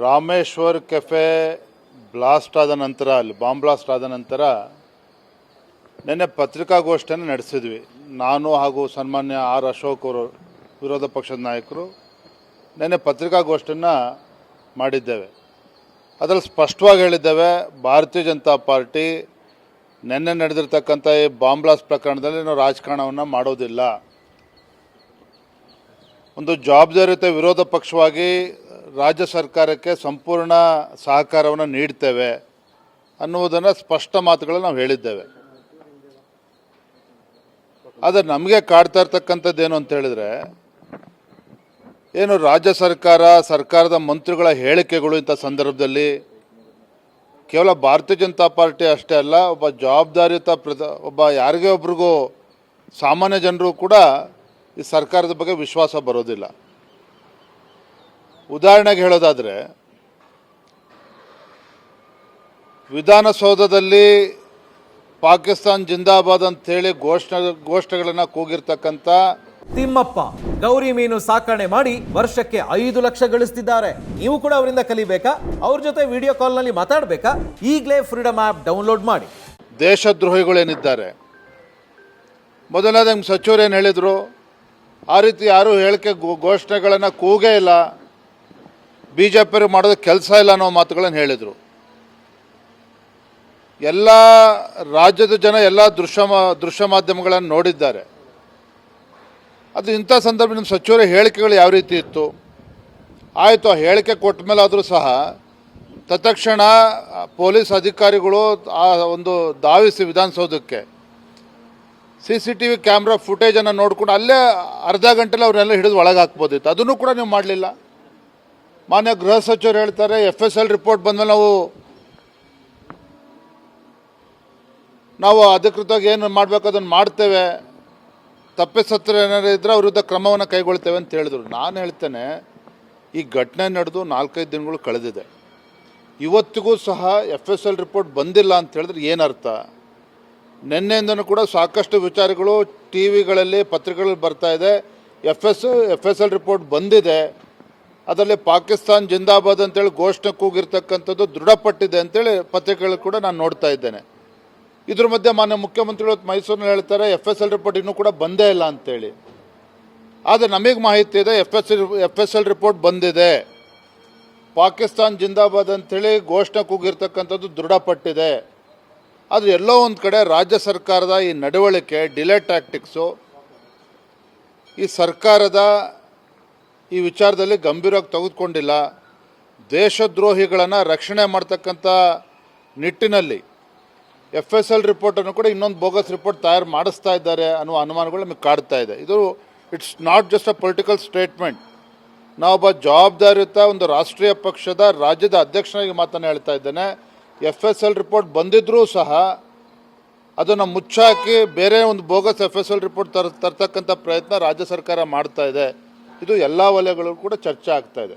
Rameswar cafe blast ಆದ ನಂತರ, ಅಲ್ಲಿ ಬಾಂಬ್ ಬ್ಲಾಸ್ಟ್ ಆದ ನಂತರ ನಿನ್ನೆ ಪತ್ರಿಕಾಗೋಷ್ಠಿಯನ್ನು ನಡೆಸಿದ್ವಿ. ನಾನು ಹಾಗೂ ಸನ್ಮಾನ್ಯ ಆರ್ ಅಶೋಕ್ ಅವರು ವಿರೋಧ ಪಕ್ಷದ ನಾಯಕರು ನಿನ್ನೆ ಪತ್ರಿಕಾಗೋಷ್ಠಿಯನ್ನು ಮಾಡಿದ್ದೇವೆ. ಅದರಲ್ಲಿ ಸ್ಪಷ್ಟವಾಗಿ ಹೇಳಿದ್ದೇವೆ, ಭಾರತೀಯ ಜನತಾ ಪಾರ್ಟಿ ನಿನ್ನೆ ನಡೆದಿರ್ತಕ್ಕಂಥ ಈ ಬಾಂಬ್ ಬ್ಲಾಸ್ಟ್ ಪ್ರಕರಣದಲ್ಲಿ ನಾವು ರಾಜಕಾರಣವನ್ನು ಮಾಡೋದಿಲ್ಲ. ಒಂದು ಜವಾಬ್ದಾರಿಯುತ ವಿರೋಧ ಪಕ್ಷವಾಗಿ ರಾಜ್ಯ ಸರ್ಕಾರಕ್ಕೆ ಸಂಪೂರ್ಣ ಸಹಕಾರವನ್ನು ನೀಡ್ತೇವೆ ಅನ್ನುವುದನ್ನು ಸ್ಪಷ್ಟ ಮಾತುಗಳನ್ನು ನಾವು ಹೇಳಿದ್ದೇವೆ. ಆದರೆ ನಮಗೆ ಕಾಡ್ತಾ ಇರ್ತಕ್ಕಂಥದ್ದು ಏನು ಅಂತ ಹೇಳಿದ್ರೆ, ಏನು ರಾಜ್ಯ ಸರ್ಕಾರ, ಸರ್ಕಾರದ ಮಂತ್ರಿಗಳ ಹೇಳಿಕೆಗಳು ಇಂಥ ಸಂದರ್ಭದಲ್ಲಿ ಕೇವಲ ಭಾರತೀಯ ಜನತಾ ಪಾರ್ಟಿ ಅಷ್ಟೇ ಅಲ್ಲ, ಒಬ್ಬ ಜವಾಬ್ದಾರಿಯುತ ಪ್ರಧ ಒಬ್ಬ ಯಾರಿಗೇ ಒಬ್ರಿಗೂ ಸಾಮಾನ್ಯ ಜನರು ಕೂಡ ಈ ಸರ್ಕಾರದ ಬಗ್ಗೆ ವಿಶ್ವಾಸ ಬರೋದಿಲ್ಲ. ಉದಾಹರಣೆಗೆ ಹೇಳೋದಾದರೆ ವಿಧಾನಸೌಧದಲ್ಲಿ ಪಾಕಿಸ್ತಾನ್ ಜಿಂದಾಬಾದ್ ಅಂತೇಳಿ ಘೋಷಣೆ ಘೋಷಣೆಗಳನ್ನು ಕೂಗಿರ್ತಕ್ಕಂಥ ತಿಮ್ಮಪ್ಪ ಗೌರಿ ಮೀನು ಸಾಕಣೆ ಮಾಡಿ ವರ್ಷಕ್ಕೆ ಐದು ಲಕ್ಷ ಗಳಿಸ್ತಿದ್ದಾರೆ. ನೀವು ಕೂಡ ಅವರಿಂದ ಕಲಿಬೇಕಾ? ಅವ್ರ ಜೊತೆ ವಿಡಿಯೋ ಕಾಲ್ನಲ್ಲಿ ಮಾತಾಡಬೇಕಾ? ಈಗಲೇ ಫ್ರೀಡಮ್ ಆ್ಯಪ್ ಡೌನ್ಲೋಡ್ ಮಾಡಿ. ದೇಶದ್ರೋಹಿಗಳೇನಿದ್ದಾರೆ? ಮೊದಲಾದ ಸಚಿವರು ಏನು ಹೇಳಿದರು ಆ ರೀತಿ ಯಾರೂ ಹೇಳಿಕೆ ಘೋಷಣೆಗಳನ್ನು ಕೂಗೇ ಇಲ್ಲ. ಬಿ ಜೆ ಪಿಯವರು ಮಾಡೋದು ಕೆಲಸ ಇಲ್ಲ ಅನ್ನೋ ಮಾತುಗಳನ್ನು ಹೇಳಿದರು. ಎಲ್ಲ ರಾಜ್ಯದ ಜನ ಎಲ್ಲ ದೃಶ್ಯ ದೃಶ್ಯ ಮಾಧ್ಯಮಗಳನ್ನು ನೋಡಿದ್ದಾರೆ. ಅದು ಇಂಥ ಸಂದರ್ಭ ನಿಮ್ಮ ಸಚಿವರ ಹೇಳಿಕೆಗಳು ಯಾವ ರೀತಿ ಇತ್ತು? ಆಯಿತು, ಆ ಹೇಳಿಕೆ ಕೊಟ್ಟ ಮೇಲೆ ಆದರೂ ಸಹ ತತ್ಕ್ಷಣ ಪೊಲೀಸ್ ಅಧಿಕಾರಿಗಳು ಆ ಒಂದು ಧಾವಿಸಿ ವಿಧಾನಸೌಧಕ್ಕೆ. C C T V camera ಫುಟೇಜನ್ನು ನೋಡ್ಕೊಂಡು ಅಲ್ಲೇ ಅರ್ಧ ಗಂಟೆಲಿ ಅವರೆಲ್ಲ ಹಿಡಿದು ಒಳಗೆ ಹಾಕ್ಬೋದಿತ್ತು ಅದನ್ನು ಕೂಡ ನೀವು ಮಾಡಲಿಲ್ಲ. ಮಾನ್ಯ ಗೃಹ ಸಚಿವರು ಹೇಳ್ತಾರೆ ಎಫ್ ಎಸ್ ಎಲ್ ರಿಪೋರ್ಟ್ ಬಂದಮೇಲೆ ನಾವು ನಾವು ಅಧಿಕೃತವಾಗಿ ಏನು ಮಾಡಬೇಕು ಅದನ್ನು ಮಾಡ್ತೇವೆ. ತಪ್ಪಿಸತ್ರ ಏನಾರು ಇದ್ದರೆ ಅವ್ರ ವಿರುದ್ಧ ಕ್ರಮವನ್ನು ಕೈಗೊಳ್ತೇವೆ ಅಂತ ಹೇಳಿದ್ರು. ನಾನು ಹೇಳ್ತೇನೆ, ಈ ಘಟನೆ ನಡೆದು ನಾಲ್ಕೈದು ದಿನಗಳು ಕಳೆದಿದೆ. ಇವತ್ತಿಗೂ ಸಹ ಎಫ್ ಎಸ್ ಎಲ್ ರಿಪೋರ್ಟ್ ಬಂದಿಲ್ಲ ಅಂತ ಹೇಳಿದ್ರೆ ಏನರ್ಥ ನಿನ್ನೆಯಿಂದನೂ ಕೂಡ ಸಾಕಷ್ಟು ವಿಚಾರಗಳು ಟಿ ವಿಗಳಲ್ಲಿ ಪತ್ರಿಕೆಗಳಲ್ಲಿ ಬರ್ತಾ ಇದೆ F S F S L report ಬಂದಿದೆ. ಅದರಲ್ಲಿ ಪಾಕಿಸ್ತಾನ್ ಜಿಂದಾಬಾದ್ ಅಂತೇಳಿ ಘೋಷಣೆ ಕೂಗಿರ್ತಕ್ಕಂಥದ್ದು ದೃಢಪಟ್ಟಿದೆ ಅಂತೇಳಿ ಪತ್ರಿಕೆಗಳು ಕೂಡ ನಾನು ನೋಡ್ತಾ ಇದ್ದೇನೆ. ಇದ್ರ ಮಧ್ಯೆ ಮಾನ್ಯ ಮುಖ್ಯಮಂತ್ರಿಗಳು ಮೈಸೂರಿನಲ್ಲಿ ಹೇಳ್ತಾರೆ ಎಫ್ ಎಸ್ ಎಲ್ ರಿಪೋರ್ಟ್ ಇನ್ನೂ ಕೂಡ ಬಂದೇ ಇಲ್ಲ ಅಂತೇಳಿ. ಆದರೆ ನಮಗೆ ಮಾಹಿತಿ ಇದೆ F S F S L report ಬಂದಿದೆ. ಪಾಕಿಸ್ತಾನ್ ಜಿಂದಾಬಾದ್ ಅಂತೇಳಿ ಘೋಷಣೆ ಕೂಗಿರ್ತಕ್ಕಂಥದ್ದು ದೃಢಪಟ್ಟಿದೆ. ಆದರೆ ಎಲ್ಲೋ ಒಂದು ಕಡೆ ರಾಜ್ಯ ಸರ್ಕಾರದ ಈ ನಡವಳಿಕೆ ಡಿಲೇ ಟ್ಯಾಕ್ಟಿಕ್ಸು ಈ ಸರ್ಕಾರದ ಈ ವಿಚಾರದಲ್ಲಿ ಗಂಭೀರವಾಗಿ ತೆಗೆದುಕೊಂಡಿಲ್ಲ. ದೇಶದ್ರೋಹಿಗಳನ್ನು ರಕ್ಷಣೆ ಮಾಡ್ತಕ್ಕಂಥ ನಿಟ್ಟಿನಲ್ಲಿ ಎಫ್ ಎಸ್ ಎಲ್ ರಿಪೋರ್ಟನ್ನು ಕೂಡ ಇನ್ನೊಂದು ಬೋಗಸ್ ರಿಪೋರ್ಟ್ ತಯಾರು ಮಾಡಿಸ್ತಾ ಇದ್ದಾರೆ ಅನ್ನುವ ಅನುಮಾನಗಳು ನಮಗೆ ಕಾಡ್ತಾ ಇದೆ. ಇದು it's not just a political statement ನಾವೊಬ್ಬ ಜವಾಬ್ದಾರಿಯುತ ಒಂದು ರಾಷ್ಟ್ರೀಯ ಪಕ್ಷದ ರಾಜ್ಯದ ಅಧ್ಯಕ್ಷನಾಗಿ ಮಾತನ್ನು ಹೇಳ್ತಾ ಇದ್ದೇನೆ. ಎಫ್ ಎಸ್ ಎಲ್ ರಿಪೋರ್ಟ್ ಬಂದಿದ್ದರೂ ಸಹ ಅದನ್ನು ಮುಚ್ಚಾಕಿ ಬೇರೆ ಒಂದು bogus F S L report ತರ, ತರ್ತಕ್ಕಂಥ ಪ್ರಯತ್ನ ರಾಜ್ಯ ಸರ್ಕಾರ ಮಾಡ್ತಾ ಇದೆ. ಇದು ಎಲ್ಲ ವಲಯಗಳು ಕೂಡ ಚರ್ಚೆ ಆಗ್ತಾ ಇದೆ.